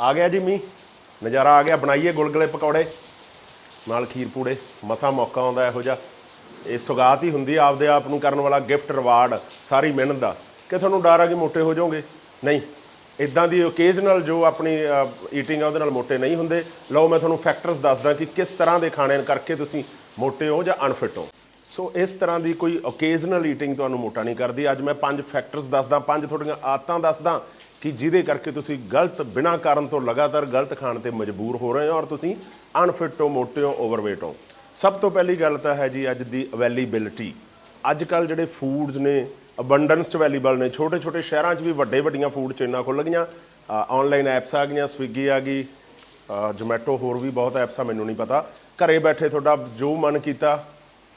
ਆ ਗਿਆ ਜੀ ਮੀ ਨਜ਼ਾਰਾ ਆ ਗਿਆ, ਬਣਾਈਏ ਗੁਲਗੁਲੇ ਪਕੌੜੇ। ਨਾਲ ਖੀਰ ਪੂੜੇ। ਮਸਾ ਮੌਕਾ ਆਉਂਦਾ ਇਹੋ ਜਿਹਾ। ਇਹ ਸੁਗਾਤ ਹੀ ਹੁੰਦੀ ਆਪਦੇ ਆਪ ਨੂੰ ਕਰਨ ਵਾਲਾ ਗਿਫਟ ਰਿਵਾਰਡ ਸਾਰੀ ਮਿਹਨਤ ਦਾ। ਕਿ ਤੁਹਾਨੂੰ ਡਰ ਆ ਕਿ ਮੋਟੇ ਹੋ ਜਾਓਗੇ? ਨਹੀਂ। ਇਦਾਂ ਦੀ ਓਕੇਜ਼ਨਲ ਜੋ ਆਪਣੀ ਈਟਿੰਗ ਆ, ਉਹਦੇ ਨਾਲ ਮੋਟੇ ਨਹੀਂ ਹੁੰਦੇ। ਲਓ, ਮੈਂ ਤੁਹਾਨੂੰ ਫੈਕਟਰਸ ਦੱਸਦਾ ਕਿ ਕਿਸ ਤਰ੍ਹਾਂ ਦੇ ਖਾਣੇ ਕਰਕੇ ਤੁਸੀਂ ਮੋਟੇ ਹੋ ਜਾਂ ਅਨਫਿਟ ਹੋ। ਸੋ ਇਸ ਤਰ੍ਹਾਂ ਦੀ ਕੋਈ ਓਕੇਜ਼ਨਲ ਈਟਿੰਗ ਤੁਹਾਨੂੰ ਮੋਟਾ ਨਹੀਂ ਕਰਦੀ। ਅੱਜ ਮੈਂ ਪੰਜ ਫੈਕਟਰਸ ਦੱਸਦਾ, ਪੰਜ ਤੁਹਾਡੀਆਂ ਆਦਤਾਂ ਦੱਸਦਾ। ਕਿ ਜਿਹਦੇ ਕਰਕੇ ਤੁਸੀਂ ਗਲਤ ਬਿਨਾਂ ਕਾਰਨ ਤੋਂ ਲਗਾਤਾਰ ਗਲਤ ਖਾਣ ਤੇ ਮਜਬੂਰ ਹੋ ਰਹੇ ਹੋ ਔਰ ਤੁਸੀਂ ਅਨਫਿਟ ਹੋ, ਮੋਟੇ ਹੋ ਓਵਰਵੇਟ ਹੋ। ਸਭ ਤੋਂ ਪਹਿਲੀ ਗੱਲ ਤਾਂ ਹੈ ਜੀ ਅੱਜ ਦੀ ਅਵੇਲੇਬਿਲਿਟੀ ਅੱਜ ਕੱਲ ਜਿਹੜੇ ਫੂਡਸ ਨੇ ਅਬੰਡੈਂਸ ਚ ਅਵੇਲੇਬਲ ਨੇ ਛੋਟੇ ਛੋਟੇ ਸ਼ਹਿਰਾਂ 'ਚ ਵੀ ਵੱਡੇ ਵੱਡੀਆਂ ਫੂਡ ਚੇਨਾਂ ਖੁੱਲ ਗਈਆਂ ਆਨਲਾਈਨ ਐਪਸ ਆ ਗਈਆਂ ਸਵਿਗੀ ਆ ਗਈ ਜੋਮੈਟੋ ਹੋਰ ਵੀ ਬਹੁਤ ਐਪਸ ਆ, ਮੈਨੂੰ ਨਹੀਂ ਪਤਾ। ਘਰੇ ਬੈਠੇ ਤੁਹਾਡਾ ਜੋ ਮਨ ਕੀਤਾ,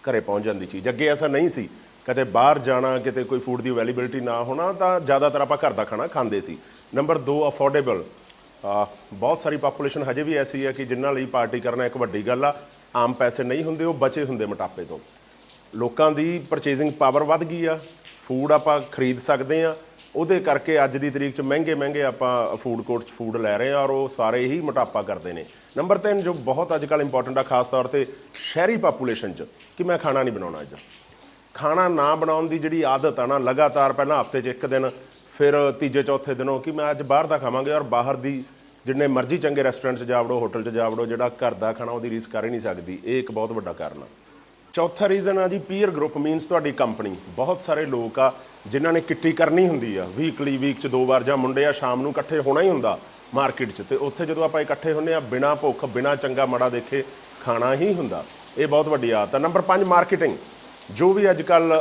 ਘਰੇ ਪਹੁੰਚ ਜਾਂਦੀ ਚੀਜ਼। ਅੱਗੇ ਐਸਾ ਨਹੀਂ ਸੀ। ਕਦੇ ਬਾਹਰ ਜਾਣਾ, ਕਿਤੇ ਕੋਈ ਫੂਡ ਦੀ ਅਵੇਲੇਬਿਲਟੀ ਨਾ ਹੋਣਾ, ਤਾਂ ਜ਼ਿਆਦਾਤਰ ਆਪਾਂ ਘਰ ਦਾ ਖਾਣਾ ਖਾਂਦੇ ਸੀ। ਨੰਬਰ 2 ਅਫੋਰਡੇਬਲ ਬਹੁਤ ਸਾਰੀ ਪਾਪੂਲੇਸ਼ਨ ਹਜੇ ਵੀ ਐਸੀ ਹੈ ਕਿ ਜਿਨ੍ਹਾਂ ਲਈ ਪਾਰਟੀ ਕਰਨਾ ਇੱਕ ਵੱਡੀ ਗੱਲ ਆ, ਆਮ ਪੈਸੇ ਨਹੀਂ ਹੁੰਦੇ, ਉਹ ਬਚੇ ਹੁੰਦੇ ਮੋਟਾਪੇ ਤੋਂ। ਲੋਕਾਂ ਦੀ ਪਰਚੇਜ਼ਿੰਗ ਪਾਵਰ ਵੱਧ ਗਈ ਆ ਫੂਡ ਆਪਾਂ ਖਰੀਦ ਸਕਦੇ ਆ, ਉਹਦੇ ਕਰਕੇ ਅੱਜ ਦੀ ਤਰੀਕ 'ਚ ਮਹਿੰਗੇ ਮਹਿੰਗੇ ਆਪਾਂ ਫੂਡ ਕੋਰਟ 'ਚ ਫੂਡ ਲੈ ਰਹੇ ਆ, ਔਰ ਉਹ ਸਾਰੇ ਹੀ ਮੋਟਾਪਾ ਕਰਦੇ ਨੇ। ਨੰਬਰ 3 ਜੋ ਬਹੁਤ ਅੱਜ ਕੱਲ੍ਹ ਇੰਪੋਰਟੈਂਟ ਆ, ਖਾਸ ਤੌਰ ਤੇ ਸ਼ਹਿਰੀ ਪਾਪੂਲੇਸ਼ਨ 'ਚ, ਕਿ ਮੈਂ ਖਾਣਾ ਨਹੀਂ ਬਣਾਉਣਾ ਅੱਜ। ਖਾਣਾ ਨਾ ਬਣਾਉਣ ਦੀ ਜਿਹੜੀ ਆਦਤ ਆ ਨਾ, ਲਗਾਤਾਰ ਪਹਿਲਾਂ ਹਫ਼ਤੇ 'ਚ ਇੱਕ ਦਿਨ, ਫਿਰ ਤੀਜੇ, ਚੌਥੇ ਦਿਨੋਂ ਕਿ ਮੈਂ ਅੱਜ ਬਾਹਰ ਦਾ ਖਾਵਾਂਗੇ ਔਰ ਬਾਹਰ ਦੀ ਜਿੰਨੇ ਮਰਜ਼ੀ ਚੰਗੇ ਰੈਸਟੋਰੈਂਟ 'ਚ ਜਾ ਵੜੋ ਹੋਟਲ 'ਚ ਜਾ ਵੜੋ, ਜਿਹੜਾ ਘਰ ਦਾ ਖਾਣਾ ਉਹਦੀ ਰੀਸ ਕਰ ਹੀ ਨਹੀਂ ਸਕਦੀ। ਇਹ ਇੱਕ ਬਹੁਤ ਵੱਡਾ ਕਾਰਨ ਆ। ਚੌਥਾ ਰੀਜ਼ਨ ਆ ਜੀ ਪੀਅਰ ਗਰੁੱਪ ਮੀਨਸ ਤੁਹਾਡੀ ਕੰਪਨੀ ਬਹੁਤ ਸਾਰੇ ਲੋਕ ਆ ਜਿਨ੍ਹਾਂ ਨੇ ਕਿੱਟੀ ਕਰਨੀ ਹੁੰਦੀ ਆ। ਵੀਕਲੀ ਵੀਕ 'ਚ ਦੋ ਵਾਰ ਜਾਂ ਮੁੰਡੇ ਆ, ਸ਼ਾਮ ਨੂੰ ਇਕੱਠੇ ਹੋਣਾ ਹੀ ਹੁੰਦਾ ਮਾਰਕੀਟ 'ਚ। ਤੇ ਉੱਥੇ ਜਦੋਂ ਆਪਾਂ ਇਕੱਠੇ ਹੁੰਨੇ ਆ, ਬਿਨਾ ਭੁੱਖ, ਬਿਨਾ ਚੰਗਾ ਮਾੜਾ ਦੇਖੇ, ਖਾਣਾ ਹੀ ਹੁੰਦਾ। ਇਹ ਬਹੁਤ ਵੱਡੀ ਆਦਤ ਆ। ਨੰਬਰ 5 ਮਾਰਕੀਟਿੰਗ ਜੋ ਵੀ ਅੱਜ ਕੱਲ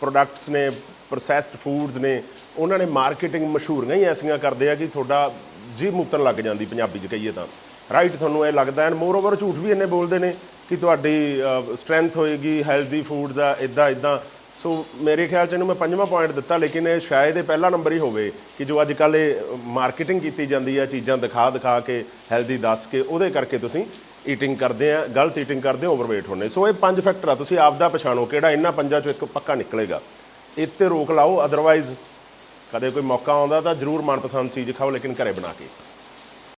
ਪ੍ਰੋਡਕਟਸ ਨੇ ਪ੍ਰੋਸੈਸਡ ਫੂਡਸ ਨੇ, ਉਹਨਾਂ ਨੇ ਮਾਰਕੀਟਿੰਗ ਮਸ਼ਹੂਰੀਆਂ ਹੀ ਐਸੀਆਂ ਕਰਦੇ ਆ ਕਿ ਤੁਹਾਡਾ ਜੀ ਮੁੱਤਣ ਲੱਗ ਜਾਂਦੀ ਪੰਜਾਬੀ 'ਚ ਕਹੀਏ ਤਾਂ। ਰਾਈਟ ਤੁਹਾਨੂੰ ਇਹ ਲੱਗਦਾ ਐਂਡ ਮੋਰ ਓਵਰ ਝੂਠ ਵੀ ਇੰਨੇ ਬੋਲਦੇ ਨੇ ਕਿ ਤੁਹਾਡੀ ਸਟਰੈਂਥ ਹੋਏਗੀ ਹੈਲਦੀ ਫੂਡਸ ਆ ਇਦਾਂ ਇਦਾਂ ਸੋ ਮੇਰੇ ਖਿਆਲ ਚ ਇਹਨੂੰ ਮੈਂ ਪੰਜਵਾਂ ਪੁਆਇੰਟ ਦਿੱਤਾ, ਲੇਕਿਨ ਇਹ ਸ਼ਾਇਦ ਇਹ ਪਹਿਲਾ ਨੰਬਰ ਹੀ ਹੋਵੇ ਕਿ ਜੋ ਅੱਜ ਕੱਲ ਇਹ ਮਾਰਕੀਟਿੰਗ ਕੀਤੀ ਜਾਂਦੀ ਆ, ਚੀਜ਼ਾਂ ਦਿਖਾ ਦਿਖਾ ਕੇ ਹੈਲਦੀ ਦੱਸ ਕੇ, ਉਹਦੇ ਕਰਕੇ ਤੁਸੀਂ ਈਟਿੰਗ ਕਰਦੇ ਆ, ਗਲਤ ਈਟਿੰਗ ਕਰਦੇ ਓਵਰਵੇਟ ਹੁੰਨੇ ਸੋ ਇਹ ਪੰਜ ਫੈਕਟਰ ਆ, ਤੁਸੀਂ ਆਪ ਦਾ ਪਛਾਣੋ ਕਿਹੜਾ ਇਹਨਾਂ ਪੰਜਾਂ ਚੋਂ ਇੱਕ ਪੱਕਾ ਨਿਕਲੇਗਾ। ਇੱਥੇ ਰੋਕ ਲਾਓ ਅਦਰਵਾਈਜ਼ ਕਦੇ ਕੋਈ ਮੌਕਾ ਆਉਂਦਾ ਤਾਂ ਜ਼ਰੂਰ ਮਨਪਸੰਦ ਚੀਜ਼ ਖਾਓ, ਲੇਕਿਨ ਘਰੇ ਬਣਾ ਕੇ।